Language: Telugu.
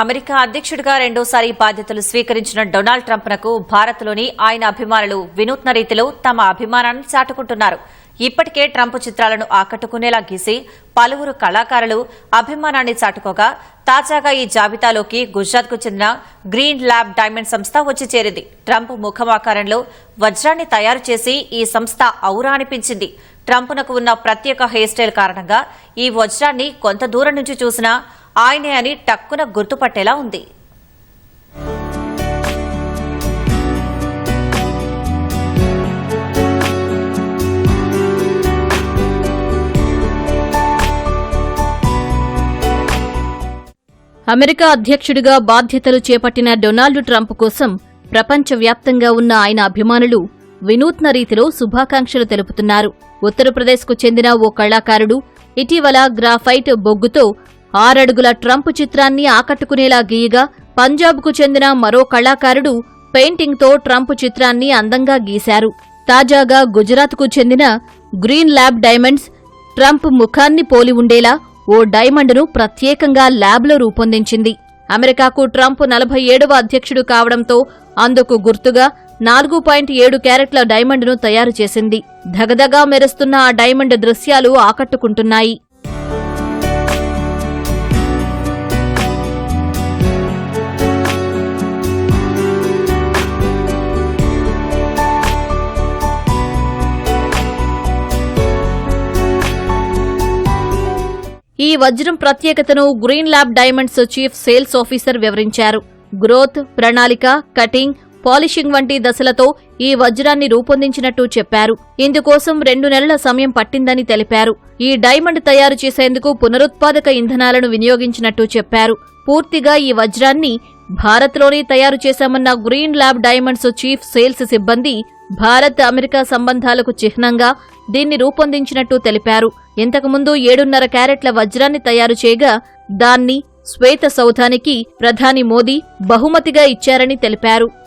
అమెరికా అధ్యక్షుడిగా రెండోసారి బాధ్యతలు స్వీకరించిన డొనాల్డ్ ట్రంప్నకు భారత్లోని ఆయన అభిమానులు వినూత్న రీతిలో తమ అభిమానాన్ని చాటుకుంటున్నారు. ఇప్పటికే ట్రంప్ చిత్రాలను ఆకట్టుకునేలా గీసి పలువురు కళాకారులు అభిమానాన్ని చాటుకోగా తాజాగా ఈ జాబితాలోకి గుజరాత్కు చెందిన గ్రీన్ ల్యాబ్ డైమండ్ సంస్థ వచ్చి చేరింది. ట్రంప్ ముఖమాకారంలో వజ్రాన్ని తయారు చేసి ఈ సంస్థ ఔరా అనిపించింది. ట్రంప్నకు ఉన్న ప్రత్యేక హెయిర్ స్టైల్ కారణంగా ఈ వజ్రాన్ని కొంత దూరం నుంచి చూసినా ఆయనే అని టక్కున గుర్తుపట్టేలా ఉంది. అమెరికా అధ్యక్షుడిగా బాధ్యతలు చేపట్టిన డొనాల్డ్ ట్రంప్ కోసం ప్రపంచవ్యాప్తంగా ఉన్న ఆయన అభిమానులు వినూత్న రీతిలో శుభాకాంక్షలు తెలుపుతున్నారు. ఉత్తరప్రదేశ్కు చెందిన ఓ కళాకారుడు ఇటీవల గ్రాఫైట్ బొగ్గుతో ఆరడుగుల ట్రంప్ చిత్రాన్ని ఆకట్టుకునేలా గీయగా పంజాబ్కు చెందిన మరో కళాకారుడు పెయింటింగ్తో ట్రంప్ చిత్రాన్ని అందంగా గీశారు. తాజాగా గుజరాత్కు చెందిన గ్రీన్ ల్యాబ్ డైమండ్స్ ట్రంప్ ముఖాన్ని పోలి ఉండేలా ఓ డైమండ్ను ప్రత్యేకంగా ల్యాబ్లో రూపొందించింది. అమెరికాకు ట్రంప్ నలభై ఏడవ అధ్యక్షుడు కావడంతో అందుకు గుర్తుగా నాలుగు పాయింట్ ఏడు క్యారెట్ల డైమండ్ను తయారు చేసింది. ధగధగా మెరుస్తున్న ఆ డైమండ్ దృశ్యాలు ఆకట్టుకుంటున్నాయి. ఈ వజ్రం ప్రత్యేకతను green lab diamonds chief sales officer వివరించారు. గ్రోత్ ప్రణాళిక కటింగ్ పాలిషింగ్ వంటి దశలతో ఈ వజ్రాన్ని రూపొందించినట్టు చెప్పారు. ఇందుకోసం రెండు నెలల సమయం పట్టిందని తెలిపారు. ఈ డైమండ్ తయారు చేసేందుకు పునరుత్పాదక ఇంధనాలను వినియోగించినట్టు చెప్పారు. పూర్తిగా ఈ వజ్రాన్ని భారత్లోనే తయారు చేశామన్న green lab diamonds chief sales సిబ్బంది భారత్ అమెరికా సంబంధాలకు చిహ్నంగా దీన్ని రూపొందించినట్టు తెలిపారు. ఇంతకుముందు ఏడున్నర క్యారెట్ల వజ్రాన్ని తయారు చేయగా దాన్ని శ్వేత సౌధానికి ప్రధాని మోదీ బహుమతిగా ఇచ్చారని తెలిపారు.